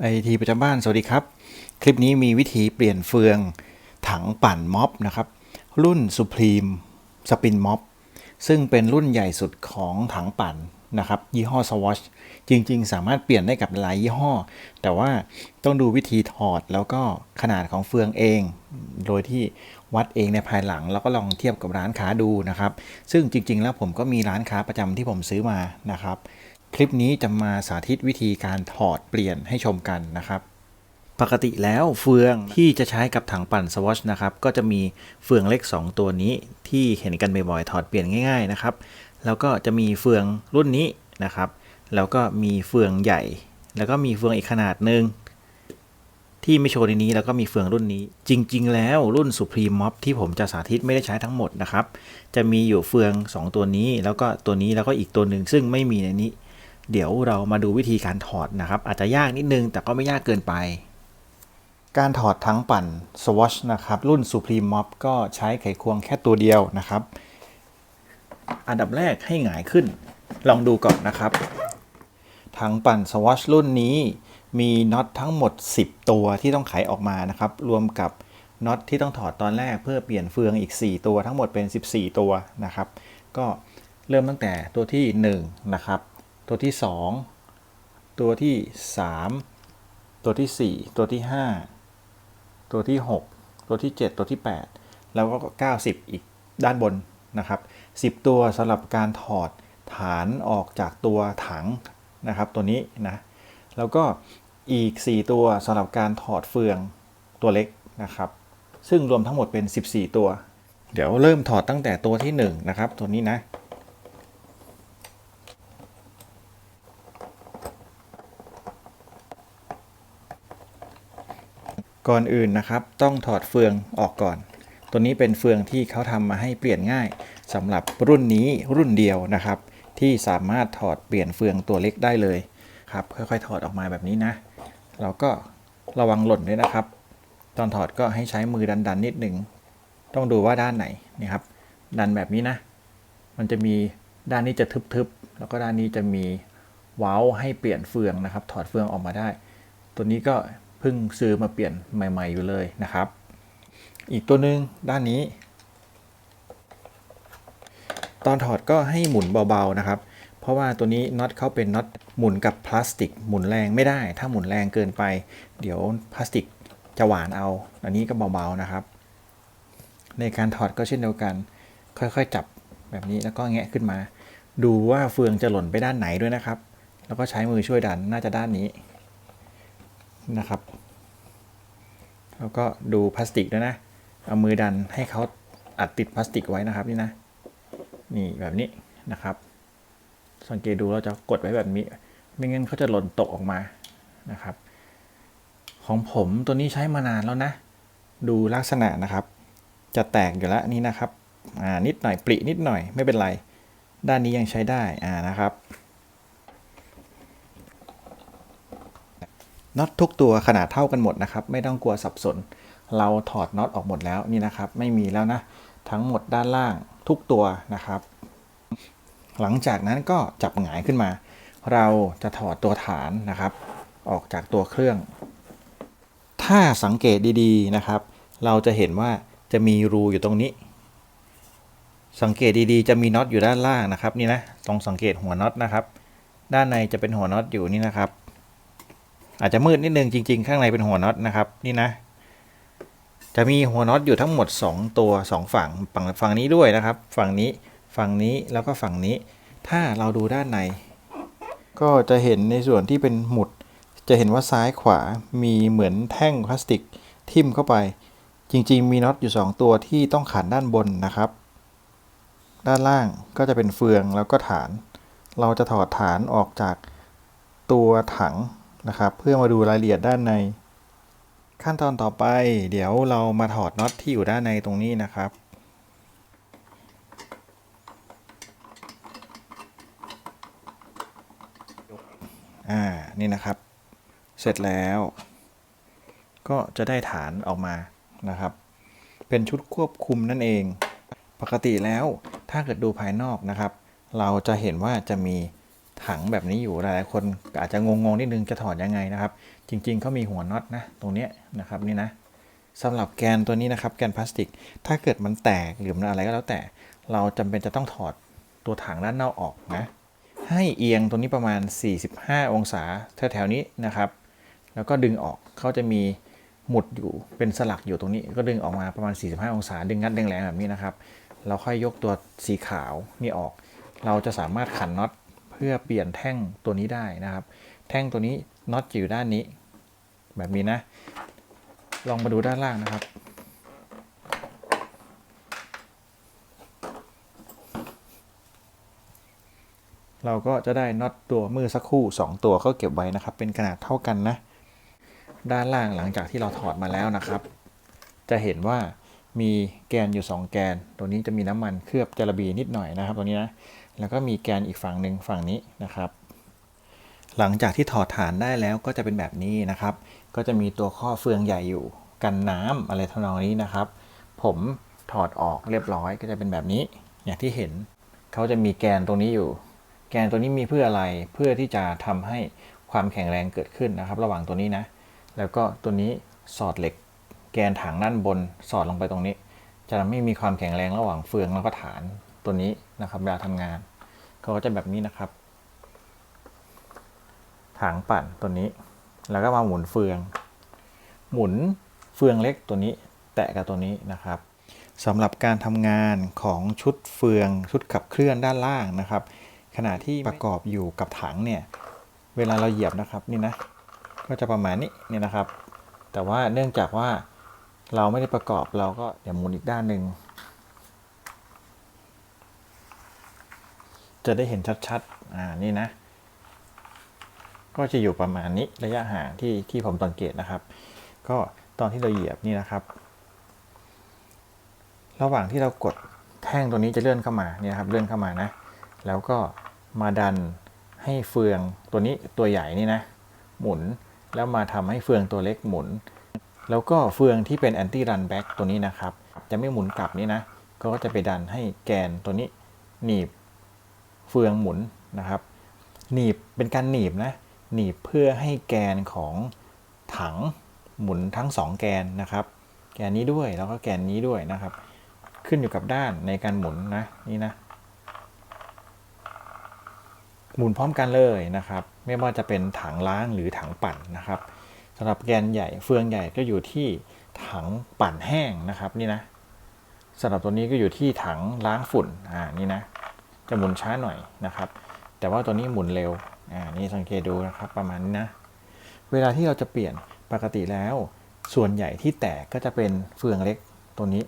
ไอทีประจำบ้านสวัสดีครับ คลิปนี้มีวิธีเปลี่ยนเฟืองถังปั่นม็อบนะครับ รุ่น Supreme Spin Mob ซึ่งเป็นรุ่นใหญ่สุดของถังปั่นนะครับ ยี่ห้อ Swatch จริง ๆ สามารถเปลี่ยนได้กับหลายยี่ห้อ แต่ว่าต้องดูวิธีถอดแล้วก็ขนาดของเฟืองเอง โดยที่วัดเองในภายหลัง แล้วก็ลองเทียบกับร้านค้าดูนะครับ ซึ่งจริง ๆ แล้วผมก็มีร้านค้าประจำที่ผมซื้อมานะครับ คลิปนี้จะมาสาธิตวิธีการถอดเปลี่ยนให้ชมกันนะครับ ปกติแล้วเฟืองที่จะใช้กับถังปั่นสวอชนะครับ ก็จะมีเฟืองเล็ก 2 ตัวนี้ที่เห็นกันบ่อยๆถอดเปลี่ยนง่าย ๆนะครับ แล้วก็จะมีเฟืองรุ่นนี้นะครับ แล้วก็มีเฟืองใหญ่ แล้วก็มีเฟืองอีกขนาดหนึ่งที่ไม่โชว์ในนี้แล้วก็มีเฟืองรุ่นนี้ จริง ๆ แล้วรุ่น Supreme Mob ที่ผมจะสาธิตไม่ได้ใช้ทั้งหมดนะครับ จะมีอยู่เฟือง 2 ตัวนี้ แล้วก็ตัวนี้แล้วก็อีกตัวหนึ่งซึ่งไม่มีในนี้ เดี๋ยวเรามาดูวิธีการถอดนะครับ อาจจะยากนิดนึงแต่ก็ไม่ยากเกินไป การถอดทั้งปั่น Swatch นะครับ รุ่น Supreme Mob ก็ใช้ไขควงแค่ตัวเดียวนะครับ อันดับแรกให้หงายขึ้น ลองดูก่อนนะครับ ทั้งปั่น Swatch รุ่นนี้มีน็อตทั้งหมด 10 ตัวที่ต้องไขออกมานะครับ รวมกับน็อตที่ต้องถอดตอนแรกเพื่อเปลี่ยนเฟืองอีก 4 ตัวทั้งหมดเป็น 14 ตัวนะครับ ก็เริ่มตั้งแต่ตัวที่ 1 นะครับ ตัวที่ 2 ตัวที่ 3 ตัวที่ 4 ตัวที่ 5 ตัวที่ 6 ตัวที่ 7 ตัวที่ 8 แล้วก็ 90 อีกด้านบนนะครับ10 ตัวสำหรับการถอดฐานออกจากตัวถังนะครับ ตัวนี้นะแล้วก็อีก 4 ตัวสำหรับการถอดเฟืองตัวเล็กนะครับ ซึ่งรวมทั้งหมดเป็น 14 ตัว เดี๋ยวเริ่มถอดตั้งแต่ตัวที่ 1 นะครับ ตัวนี้นะ ก่อนอื่นนะครับ ต้องถอดเฟืองออกก่อน ตัวนี้เป็นเฟืองที่เขาทำมาให้เปลี่ยนง่ายสำหรับรุ่นนี้รุ่นเดียวนะครับ ที่สามารถถอดเปลี่ยนเฟืองตัวเล็กได้เลยครับค่อยๆถอดออกมาแบบนี้นะ เราก็ระวังหล่นด้วยนะครับ ตอนถอดก็ให้ใช้มือดันๆนิดหนึ่งต้องดูว่าด้านไหนนี่ครับ ดันแบบนี้นะ มันจะมีด้านนี้จะทึบๆ แล้วก็ด้านนี้จะมีเว้าให้เปลี่ยนเฟืองนะครับ ถอดเฟืองออกมาได้ ตัวนี้ก็เพิ่งซื้อมาเปลี่ยนใหม่ ๆ อยู่เลยนะครับ อีกตัวหนึ่งด้านนี้ ตอนถอดก็ให้หมุนเบาๆนะครับ เพราะว่าตัวนี้น็อตเขาเป็นน็อตหมุนกับพลาสติก หมุนแรงไม่ได้ ถ้าหมุนแรงเกินไป เดี๋ยวพลาสติกจะหวานเอา อันนี้ก็เบาๆนะครับ ในการถอดก็เช่นเดียวกัน ค่อยๆจับแบบนี้แล้วก็แงะขึ้นมา ดูว่าเฟืองจะหล่นไปด้านไหนด้วยนะครับ แล้วก็ใช้มือช่วยดันน่าจะด้านนี้ นะครับ แล้วก็ดูพลาสติกด้วยนะ เอามือดันให้เขาอัดติดพลาสติกไว้นะครับนี่นะ นี่แบบนี้นะครับ สังเกตดูเราจะกดไว้แบบนี้ ไม่งั้นเขาจะหล่นตกออกมานะครับ ของผมตัวนี้ใช้มานานแล้วนะ ดูลักษณะนะครับ จะแตกอยู่แล้วนี่นะครับ อ่านิดหน่อยปรินิดหน่อยไม่เป็นไร ด้านนี้ยังใช้ได้ อ่านะครับ น็อตทุกตัวขนาดเท่ากันหมดนะครับ ไม่ต้องกลัวสับสน เราถอดน็อตออกหมดแล้วนี่นะครับ ไม่มีแล้วนะ ทั้งหมดด้านล่างทุกตัวนะครับ หลังจากนั้นก็จับหงายขึ้นมา เราจะถอดตัวฐานนะครับ ออกจากตัวเครื่อง ถ้าสังเกตดีๆนะครับ เราจะเห็นว่าจะมีรูอยู่ตรงนี้ สังเกตดีๆ จะมีน็อตอยู่ด้านล่างนะครับ นี่นะต้องสังเกตหัวน็อตนะครับ ด้านในจะเป็นหัวน็อตอยู่นี่นะครับ อาจจะมืดนิดนึงจริง ๆ ข้างในเป็นหัวน็อตนะครับนี่นะ จะมีหัวน็อตอยู่ทั้งหมด 2 ตัว 2 ฝั่งฝั่งฝั่งนี้ด้วยนะครับ ฝั่งนี้ฝั่งนี้แล้วก็ฝั่งนี้ ถ้าเราดูด้านใน ก็จะเห็นในส่วนที่เป็นหมุด จะเห็นว่าซ้ายขวามีเหมือนแท่งพลาสติกทิ่มเข้าไป จริง ๆ มีน็อตอยู่ 2 ตัวที่ต้องขันด้านบนนะครับ ด้านล่างก็จะเป็นเฟืองแล้วก็ฐาน เราจะถอดฐานออกจากตัวถัง นะครับ เพื่อมาดูรายละเอียดด้านใน ขั้นตอนต่อไป เดี๋ยวเรามาถอดน็อตที่อยู่ด้านในตรงนี้นะครับอ่านี่นะครับ เสร็จแล้ว ก็จะได้ฐานออกมานะครับ เป็นชุดควบคุมนั่นเอง ปกติแล้วถ้าเกิดดูภายนอกนะครับ เราจะเห็นว่าจะมี ถังแบบนี้อยู่หลายๆคนอาจจะงงๆนิดนึงจะถอดยังไงนะครับ จริงๆเขามีหัวน็อตนะตรงนี้นะครับนี่นะสำหรับแกนตัวนี้นะครับแกนพลาสติก ถ้าเกิดมันแตกหรือมันอะไรก็แล้วแต่ เราจำเป็นจะต้องถอดตัวถังด้านนอกออกนะให้เอียงตัวนี้ประมาณ 45 องศาแถวๆนี้นะครับ แล้วก็ดึงออกเขาจะมีหมุดอยู่เป็นสลักอยู่ตรงนี้ ก็ดึงออกมาประมาณ 45 องศา ดึงงัดแรงๆแบบนี้นะครับ เราค่อยยกตัวสีขาวนี่ออก เราจะสามารถขันน็อต เพื่อเปลี่ยนแท่งตัวนี้ได้นะครับ แท่งตัวนี้น็อตจะอยู่ด้านนี้ แบบนี้นะ ลองมาดูด้านล่างนะครับ เราก็จะได้น็อตตัวมือสักคู่ 2 ตัวก็เก็บไว้นะครับ เป็นขนาดเท่ากันนะ ด้านล่างหลังจากที่เราถอดมาแล้วนะครับ จะเห็นว่ามีแกนอยู่ 2 แกน ตัวนี้จะมีน้ำมันเคลือบจาระบีนิดหน่อยนะครับ ตัวนี้นะ แล้วก็มีแกนอีกฝั่งหนึ่งฝั่งนี้นะครับ หลังจากที่ถอดฐานได้แล้วก็จะเป็นแบบนี้นะครับ ก็จะมีตัวข้อเฟืองใหญ่อยู่กันน้ำอะไรทำนองนี้นะครับ ผมถอดออกเรียบร้อยก็จะเป็นแบบนี้ อย่างที่เห็นเขาจะมีแกนตรงนี้อยู่ แกนตัวนี้มีเพื่ออะไรเพื่อที่จะทำให้ความแข็งแรงเกิดขึ้นนะครับ ระหว่างตัวนี้นะ แล้วก็ตัวนี้สอดเหล็ก แกนถังด้านบนสอดลงไปตรงนี้ จะทำให้มีความแข็งแรงระหว่างเฟืองแล้วก็ฐาน ตัวนี้นะครับเวลาทำงานเขาก็จะแบบนี้นะครับถังปั่นตัวนี้ แล้วก็มาหมุนเฟือง หมุนเฟืองเล็กตัวนี้ แตะกับตัวนี้นะครับสำหรับการทำงานของชุดเฟืองชุดขับเคลื่อนด้านล่างนะครับ ขณะที่ประกอบอยู่กับถังเนี่ยเวลาเราเหยียบนะครับนี่นะก็จะประมาณนี้นี่นะครับ แต่ว่าเนื่องจากว่าเราไม่ได้ประกอบเราก็เดี๋ยวหมุนอีกด้านหนึ่ง จะได้เห็นชัดๆ อ่า นี่นะ ก็จะอยู่ประมาณนี้ระยะห่างที่ที่ผมสังเกตนะครับ ก็ตอนที่เราเหยียบนี่นะครับ ระหว่างที่เรากดแท่งตัวนี้จะเลื่อนเข้ามาเนี่ยครับ เลื่อนเข้ามานะ แล้วก็มาดันให้เฟืองตัวนี้ตัวใหญ่นี่นะ หมุน แล้วมาทำให้เฟืองตัวเล็กหมุน แล้วก็เฟืองที่เป็นแอนตี้รันแบ็กตัวนี้นะครับ จะไม่หมุนกลับนี่นะ ก็จะไปดันให้แกนตัวนี้หนีบ เฟืองหมุนนะครับ หนีบเป็นการหนีบนะ หนีบเพื่อให้แกนของถังหมุนทั้งสองแกนนะครับ แกนนี้ด้วยแล้วก็แกนนี้ด้วยนะครับ ขึ้นอยู่กับด้านในการหมุนนะนี่นะ หมุนพร้อมกันเลยนะครับ ไม่ว่าจะเป็นถังล้างหรือถังปั่นนะครับสำหรับแกนใหญ่เฟืองใหญ่ก็อยู่ที่ถังปั่นแห้งนะครับนี่นะสำหรับตัวนี้ก็อยู่ที่ถังล้างฝุ่นอ่านี่นะ จะหมุนช้าหน่อยนะครับ แต่ว่าตัวนี้หมุนเร็วอ่านี่สังเกตดูนะครับประมาณนี้นะ เวลาที่เราจะเปลี่ยนปกติแล้ว ส่วนใหญ่ที่แตกก็จะเป็นเฟืองเล็กตัวนี้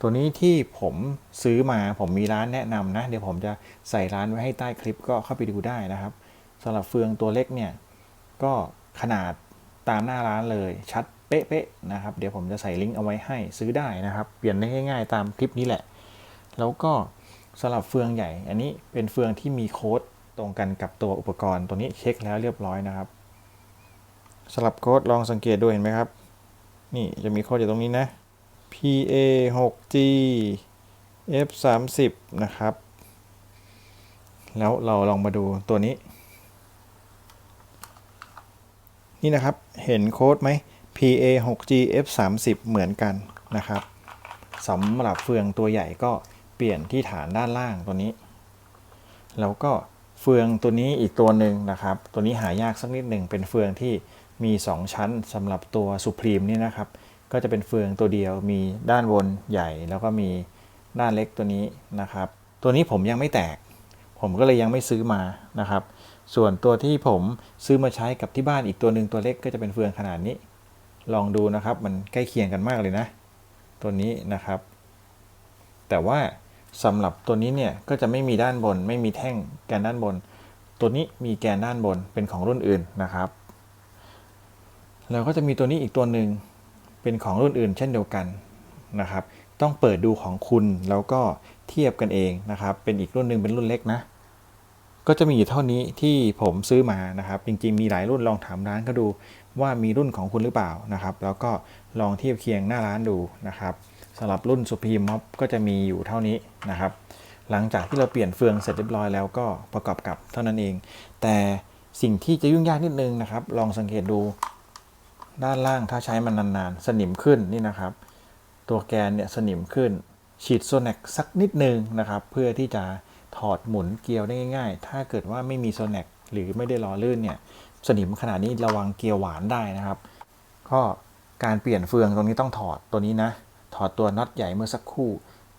ตัวนี้ที่ผมซื้อมาผมมีร้านแนะนำนะ เดี๋ยวผมจะใส่ร้านไว้ให้ใต้คลิปก็เข้าไปดูได้นะครับสำหรับเฟืองตัวเล็กเนี่ยก็ขนาดตามหน้าร้านเลยชัดเป๊ะๆนะครับ เดี๋ยวผมจะใส่ลิงก์เอาไว้ให้ซื้อได้นะครับ เปลี่ยนได้ง่าย ๆ ตามคลิปนี้แหละ แล้วก็ สำหรับเฟืองใหญ่ อันนี้เป็นเฟืองที่มีโค้ดตรงกันกับตัวอุปกรณ์ตัวนี้เช็คแล้วเรียบร้อยนะครับสำหรับโค้ดลองสังเกตดูเห็นไหมครับ นี่จะมีโค้ดอยู่ตรงนี้นะ PA 6 G F 3 0นะครับ แล้วเราลองมาดูตัวนี้ นี่นะครับเห็นโค้ดไหม PA 6 G F 3 0เหมือนกันนะครับสำหรับเฟืองตัวใหญ่ก็ เปลี่ยนที่ฐานด้านล่างตัวนี้ แล้วก็เฟืองตัวนี้อีกตัวหนึ่งนะครับ ตัวนี้หายากสักนิดหนึ่งเป็นเฟืองที่มี 2 ชั้นสำหรับตัวสุพรีมนี่นะครับ ก็จะเป็นเฟืองตัวเดียวมีด้านบนใหญ่ แล้วก็มีด้านเล็กตัวนี้นะครับ ตัวนี้ผมยังไม่แตก ผมก็เลยยังไม่ซื้อมานะครับ ส่วนตัวที่ผมซื้อมาใช้กับที่บ้านอีกตัวหนึ่งตัวเล็กก็จะเป็นเฟืองขนาดนี้ ลองดูนะครับมันใกล้เคียงกันมากเลยนะ ตัวนี้นะครับ แต่ว่า สำหรับตัวนี้เนี่ยก็จะไม่มีด้านบน ไม่มีแท่งแกนด้านบน ตัวนี้มีแกนด้านบนเป็นของรุ่นอื่นนะครับแล้วก็จะมีตัวนี้อีกตัวหนึ่งเป็นของรุ่นอื่น เช่นเดียวกันนะครับ ต้องเปิดดูของคุณแล้วก็เทียบกันเองนะครับ เป็นอีกรุ่นหนึ่งเป็นรุ่นเล็กนะ ก็จะมีอยู่เท่านี้ที่ผมซื้อมานะครับ จริงๆ มีหลายรุ่นลองถามร้านก็ดูว่ามีรุ่นของคุณหรือเปล่านะครับ แล้วก็ลองเทียบเคียงหน้าร้านดูนะครับ สำหรับรุ่นสุพีมม็อบก็จะมีอยู่เท่านี้นะครับ หลังจากที่เราเปลี่ยนเฟืองเสร็จเรียบร้อยแล้วก็ประกอบกับเท่านั้นเอง แต่สิ่งที่จะยุ่งยากนิดนึงนะครับ ลองสังเกตดูด้านล่างถ้าใช้มันนานๆ สนิมขึ้นนี่นะครับ ตัวแกนเนี่ยสนิมขึ้น ฉีดโซแนกสักนิดนึงนะครับ เพื่อที่จะถอดหมุนเกียวได้ง่าย ๆ ถ้าเกิดว่าไม่มีโซแนกหรือไม่ได้ล้อลื่นเนี่ยสนิมขนาดนี้ระวังเกียวหวานได้นะครับ ก็การเปลี่ยนเฟืองตรงนี้ต้องถอดตัวนี้นะ ถอดตัวน็อตใหญ่เมื่อสักครู่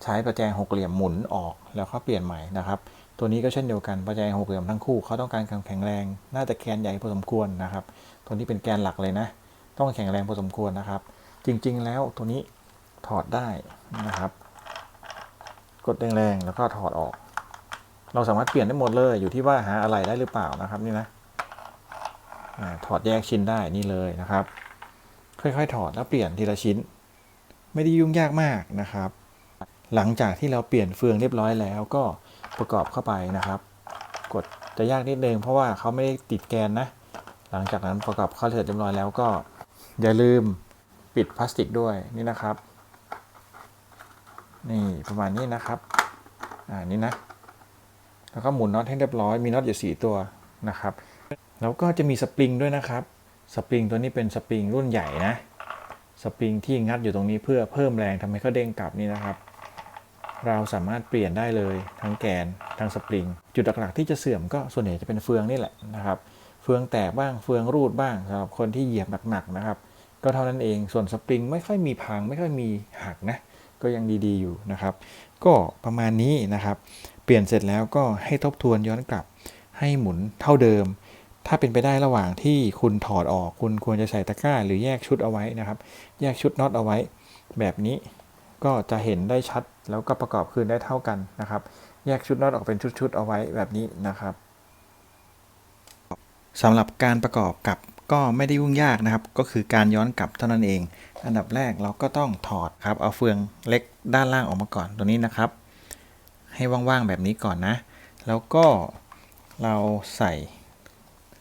ใช้ประแจหกเหลี่ยมหมุนออกแล้วก็เปลี่ยนใหม่นะครับตัวนี้ก็เช่นเดียวกันประแจหกเหลี่ยมทั้งคู่เขาต้องการความแข็งแรงน่าจะแกนใหญ่พอสมควรนะครับ ตัวนี้เป็นแกนหลักเลยนะ ต้องแข็งแรงพอสมควรนะครับ จริงๆแล้วตัวนี้ถอดได้นะครับ กดแรงๆแล้วก็ถอดออก เราสามารถเปลี่ยนได้หมดเลยอยู่ที่ว่าหาอะไรได้หรือเปล่านะครับนี่นะถอดแยกชิ้นได้นี่เลยนะครับ ค่อยๆ ถอดแล้วเปลี่ยนทีละชิ้น ไม่ได้ยุ่งยากมากนะครับ หลังจากที่เราเปลี่ยนเฟืองเรียบร้อยแล้วก็ประกอบเข้าไปนะครับ กดจะยากนิดนึงเพราะว่าเขาไม่ได้ติดแกนนะ หลังจากนั้นประกอบเข้าเสร็จเรียบร้อยแล้วก็ อย่าลืมปิดพลาสติกด้วยนี่นะครับ นี่ประมาณนี้นะครับอ่านี่นะ แล้วก็หมุนน็อตให้เรียบร้อยมีน็อตอยู่สี่ตัวนะครับ แล้วก็จะมีสปริงด้วยนะครับ สปริงตัวนี้เป็นสปริงรุ่นใหญ่นะ สปริงที่งัดอยู่ตรงนี้เพื่อเพิ่มแรงทำให้เขาเด้งกลับนี่นะครับ เราสามารถเปลี่ยนได้เลยทั้งแกนทั้งสปริง จุดหลักๆที่จะเสื่อมก็ส่วนใหญ่จะเป็นเฟืองนี่แหละนะครับ เฟืองแตกบ้างเฟืองรูดบ้างสำหรับคนที่เหยียบหนักๆนะครับ ก็เท่านั้นเองส่วนสปริงไม่ค่อยมีพัง ไม่ค่อยมีหักนะก็ยังดีๆอยู่นะครับ ก็ประมาณนี้นะครับ เปลี่ยนเสร็จแล้วก็ให้ทบทวนย้อนกลับให้หมุนเท่าเดิม ถ้าเป็นไปได้ระหว่างที่คุณถอดออก คุณควรจะใส่ตะกร้า หรือแยกชุดเอาไว้นะครับ แยกชุดน็อตเอาไว้ แบบนี้ก็จะเห็นได้ชัดแล้วก็ประกอบคืนได้เท่ากันนะครับ แยกชุดน็อตออกเป็นชุดๆเอาไว้แบบนี้นะครับสำหรับการประกอบกับก็ไม่ได้ยุ่งยากนะครับ ก็คือการย้อนกลับเท่านั้นเอง อันดับแรกเราก็ต้องถอดครับ เอาเฟืองเล็กด้านล่างออกมาก่อนตัวนี้นะครับ ให้ว่างๆแบบนี้ก่อนนะ แล้วก็เราใส่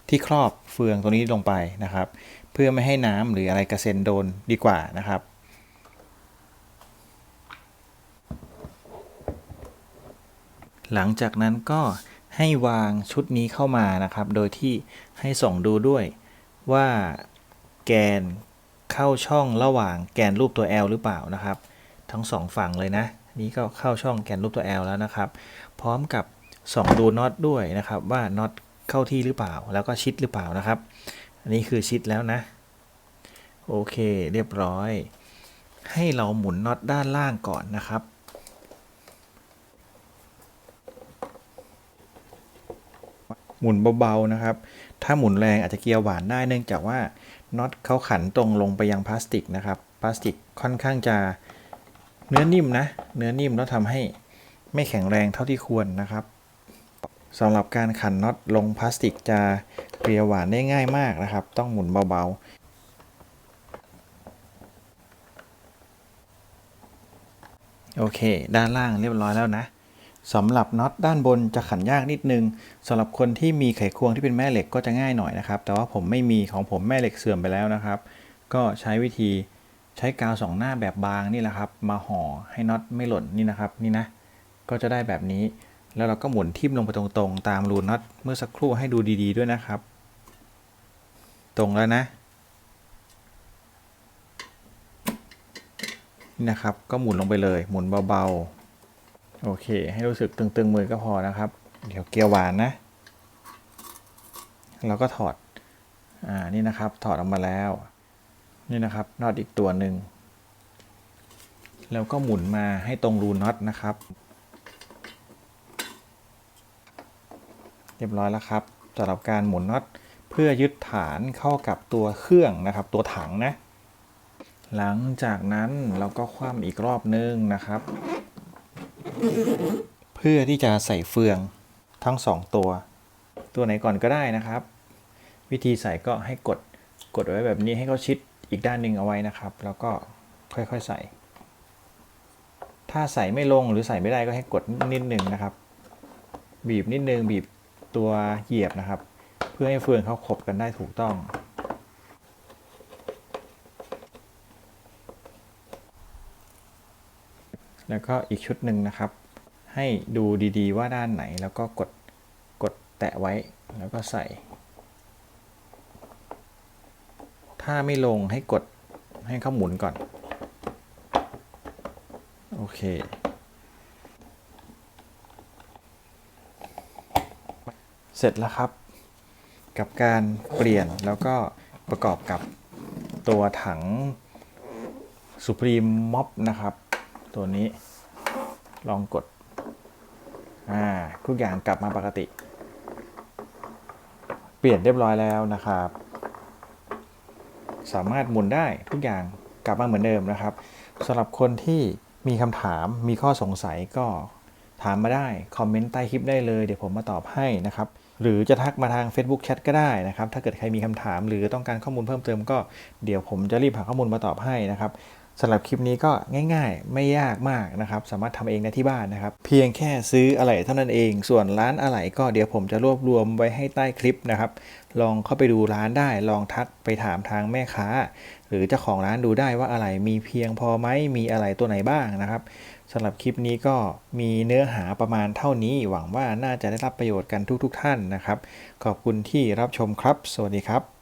ที่ครอบเฟืองตัวนี้ลงไปนะครับ เพื่อไม่ให้น้ำหรืออะไรกระเซ็นโดนดีกว่านะครับ หลังจากนั้นก็ให้วางชุดนี้เข้ามานะครับ โดยที่ให้ส่องดูด้วยว่าแกนเข้าช่องระหว่างแกนรูปตัว L หรือเปล่านะครับ ทั้งสองฝั่งเลยนะ นี้ก็เข้าช่องแกนรูปตัว L แล้วนะครับ พร้อมกับส่องดูน็อตด้วยนะครับว่าน็อต เข้าที่หรือเปล่า แล้วก็ชิดหรือเปล่านะครับ อันนี้คือชิดแล้วนะ โอเค เรียบร้อย ให้เราหมุนน็อตด้านล่างก่อนนะครับ หมุนเบาๆนะครับ ถ้าหมุนแรงอาจจะเกียร์หวานได้เนื่องจากว่าน็อตเขาขันตรงลงไปยังพลาสติกนะครับ พลาสติกค่อนข้างจะเนื้อนิ่มนะ เนื้อนิ่มแล้วทำให้ไม่แข็งแรงเท่าที่ควรนะครับ สำหรับการขันน็อตลงพลาสติกจะเกลียหวานได้ง่ายมากนะครับ ต้องหมุนเบาๆโอเค ด้านล่างเรียบร้อยแล้วนะสำหรับน็อตด้านบนจะขันยากนิดนึงสำหรับคนที่มีไขควงที่เป็นแม่เหล็กก็จะง่ายหน่อยนะครับ แต่ว่าผมไม่มีของผมแม่เหล็กเสื่อมไปแล้วนะครับ ก็ใช้วิธีใช้กาวสองหน้าแบบบางนี่แหละครับ มาห่อให้น็อตไม่หล่นนี่นะครับ นี่นะ ก็จะได้แบบนี้ แล้วเราก็หมุนทิ่มลงไปตรงๆ ตามรูน็อตเมื่อสักครู่ให้ดูดีๆด้วยนะครับ ตรงแล้วนะนี่นะครับ ก็หมุนลงไปเลย หมุนเบาๆ โอเค ให้รู้สึกตึงๆมือก็พอนะครับ เดี๋ยวเกียร์หวานนะเราก็ถอด อ่า นี่นะครับ ถอดออกมาแล้ว นี่นะครับน็อตอีกตัวหนึ่ง แล้วก็หมุนมาให้ตรงรูน็อตนะครับ เรียบร้อยแล้วครับสำหรับการหมุนน็อตเพื่อยึดฐานเข้ากับตัวเครื่องนะครับ ตัวถังนะ หลังจากนั้นเราก็คว่ำอีกรอบนึงนะครับ เพื่อที่จะใส่เฟืองทั้งสองตัว ตัวไหนก่อนก็ได้นะครับ วิธีใส่ก็ให้กดกดไว้แบบนี้ให้เขาชิดอีกด้านหนึ่งเอาไว้นะครับ แล้วก็ค่อยๆใส่ ถ้าใส่ไม่ลงหรือใส่ไม่ได้ก็ให้กดนิดนึงนะครับ บีบนิดนึงบีบ ตัวเหยียบนะครับ เพื่อให้เฟืองเขาขบกันได้ถูกต้อง แล้วก็อีกชุดหนึ่งนะครับ ให้ดูดีๆว่าด้านไหนแล้วก็กดกดแตะไว้แล้วก็ใส่ ถ้าไม่ลงให้กดให้เขาหมุนก่อน โอเค เสร็จแล้วครับ กับการเปลี่ยนแล้วก็ประกอบกับตัวถัง Supreme Mob นะครับ ตัวนี้ลองกดอ่าทุกอย่างกลับมาปกติ เปลี่ยนเรียบร้อยแล้วนะครับ สามารถหมุนได้ทุกอย่างกลับมาเหมือนเดิมนะครับสำหรับคนที่มีคำถามมีข้อสงสัยก็ถามมาได้ คอมเมนต์ใต้คลิปได้เลย เดี๋ยวผมมาตอบให้นะครับ หรือจะทักมาทาง Facebook Chat ก็ได้นะครับ ถ้าเกิดใครมีคำถามหรือต้องการข้อมูลเพิ่มเติมก็เดี๋ยวผมจะรีบหาข้อมูลมาตอบให้นะครับสำหรับคลิปนี้ก็ง่ายๆ ไม่ยากมากนะครับ สามารถทำเองได้ที่บ้านนะครับ เพียงแค่ซื้ออะไหล่เท่านั้นเอง ส่วนร้านอะไหล่ก็เดี๋ยวผมจะรวบรวมไว้ให้ใต้คลิปนะครับ ลองเข้าไปดูร้านได้ ลองทักไปถามทางแม่ค้า หรือเจ้าของร้านดูได้ว่าอะไรมีเพียงพอไหมมีอะไรตัวไหนบ้างนะครับ สำหรับคลิปนี้ก็มีเนื้อหาประมาณเท่านี้ หวังว่าน่าจะได้รับประโยชน์กันทุกๆทท่านนะครับ ขอบคุณที่รับชมครับ สวัสดีครับ